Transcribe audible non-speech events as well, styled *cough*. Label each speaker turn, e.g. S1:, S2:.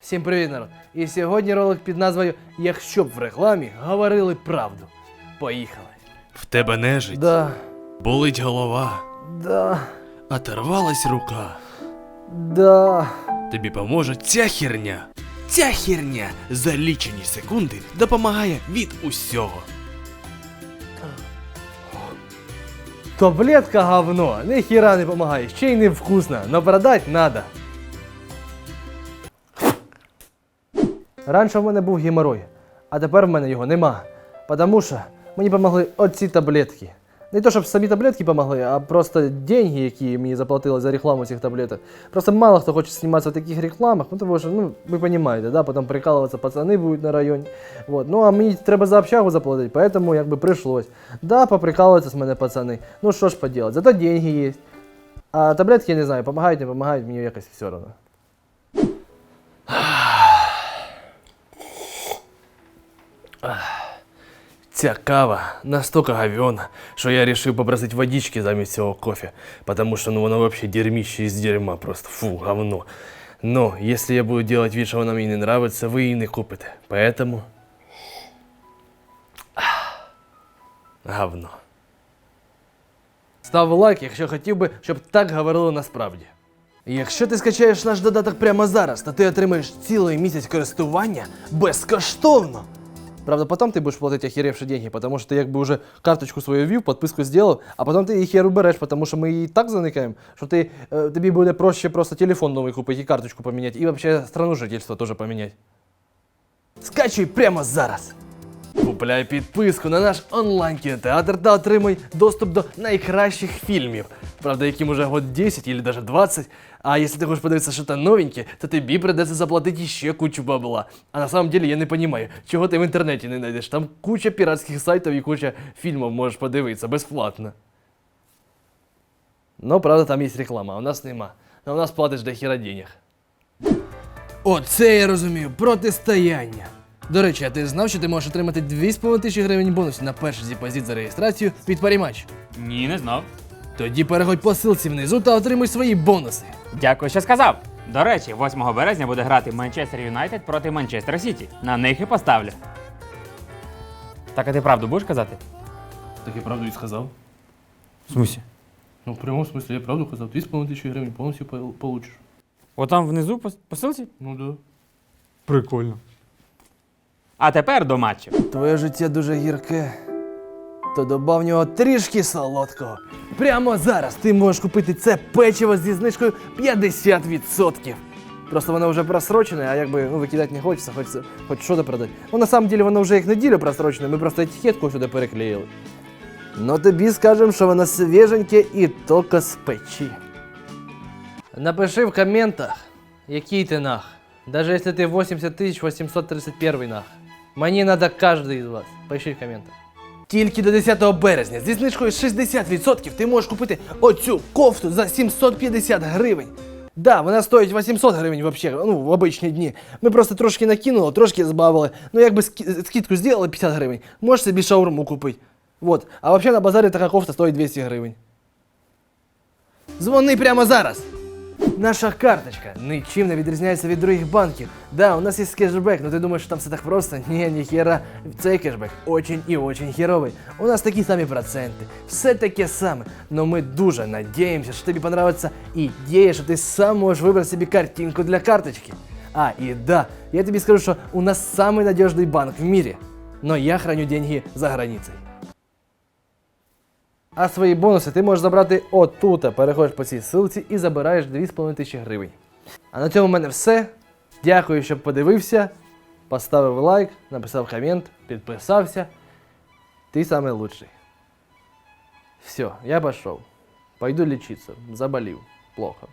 S1: Всім привіт, народ! І сьогодні ролик під назвою Якщо б в рекламі говорили правду. Поїхали.
S2: В тебе нежить,
S1: Да,
S2: болить голова,
S1: да,
S2: оторвалась рука.
S1: да.
S2: Тобі поможе ця херня. Ця херня за лічені секунди допомагає від усього.
S1: Таблетка говно, ніхіра не помагає, ще й не вкусно, но продать надо. Раніше в мене був геморой, а тепер в мене його нема. Потому що мені помогли оці таблетки. Не то, щоб самі таблетки помогли, а просто деньги, які мені заплатили за рекламу цих таблеток. Просто мало хто хоче зніматися в таких рекламах, ну тому що, ну, ви розумієте, да, потім прикалуватися пацани будуть на районі. Вот. Ну а мені треба за общагу заплатити, поэтому якби пришлось. Да, поприкалываются з мене пацани. Ну що ж поделать, зато деньги є. А таблетки, я не знаю, помагають, не помагають, мені якось все одно.
S2: Ця кава настолько говёна, що я решил попросить водички замість цього кофе, потому что ну воно вообще дерьмище из дерьма просто, фу, говно. Но если я буду делать вид, что воно мені не нравится, ви її не купите. Поэтому... Ах, *sniffs* Говно.
S1: Став лайк, якщо хотів би, щоб так говорили насправді. Якщо ти скачаєш наш додаток прямо зараз, то ти отримаєш цілий місяць користування безкоштовно. Правда, потом ты будешь платить охеревшие деньги, потому что ты как бы уже карточку свою ввів, подписку сделал, а потом ты їх херу береш, потому що ми її так заникаємо, що ти, е, тобі буде проще просто телефон новий купити і карточку поміняти, і вообще страну жительства теж поміняти. Скачуй прямо зараз! Купляй підписку на наш онлайн-кінотеатр та отримай доступ до найкращих фільмів. Правда, яким уже год 10 или даже 20. А если ты хочешь подивитися что-то новенькое, то тобі придется заплатити ще кучу бабла. А на самом деле я не понимаю, чого ти в інтернеті не знайдеш. Там куча піратських сайтів і куча фільмів можеш подивитися безплатно. Ну, правда, там є реклама, а у нас нема. А у нас платиш до хіра денег. Оце я розумію, протистояння. До речі, а ти знав, що ти можеш отримати 2,5 тисячі гривень бонусів на перший депозит за реєстрацію під парімач?
S3: Ні, не знав.
S1: Тоді переходь по ссылці внизу та отримуй свої бонуси.
S3: Дякую, що сказав. До речі, 8 березня буде грати Манчестер Юнайтед проти Манчестер Сіті. На них і поставлю. Так, а ти правду будеш казати?
S2: Так я правду і сказав.
S3: В смусі?
S2: Ну, в прямому смысле я правду казав. 2,5 тисячі гривень повністю пол- получиш.
S3: Отам внизу по посилці?
S2: Ну да.
S3: Прикольно. А тепер до матчу.
S1: Твоє життя дуже гірке. То добав нього трішки солодкого. Прямо зараз ти можеш купити це печиво зі знижкою 50%. Просто воно вже просрочене, а якби ну, викидати не хочеться, хочеться хоч щось продати. Ну на самом деле воно вже як неділю просрочене, ми просто етикетку сюди переклеїли. Ну тобі скажемо, що воно свіженьке і тільки з печі. Напиши в коментах, який ти нах. Даже если ты 80 831 нах. Мені надо кожен із вас. Пиши в коментах. Тільки до 10 березня зі знижкою 60% ти можеш купити оцю кофту за 750 гривень. Да, вона стоїть 800 гривень вообще, ну, в обичні дні. Ми просто трошки накинули, трошки збавили. Ну, якби ски- скидку зробили 50 гривень, можеш собі шаурму купити. Вот. А вообще на базарі така кофта стоїть 200 гривень. Дзвони прямо зараз! Наша карточка нічим не відрізняється від других банків. Да, у нас є кешбек, но ти думаєш, що там все так просто? *laughs* Ні, ніхера. Цей кешбек очень і очень херовий. У нас такі самі проценти, все таке саме. Но ми дуже надіємося, що тобі понравиться ідея, що ти сам можеш вибрати собі картинку для карточки. А, і да, я тобі скажу, що у нас самий надіжний банк в мірі. Но я храню деньги за границей. А свої бонуси ти можеш забрати отут. Переходиш по цій ссылці і забираєш 2500 гривень. А на цьому в мене все. Дякую, що подивився. Поставив лайк, написав комент, підписався. Ти самый лучший. Все, я пошел. Пойду лечиться. Заболел. Плохо.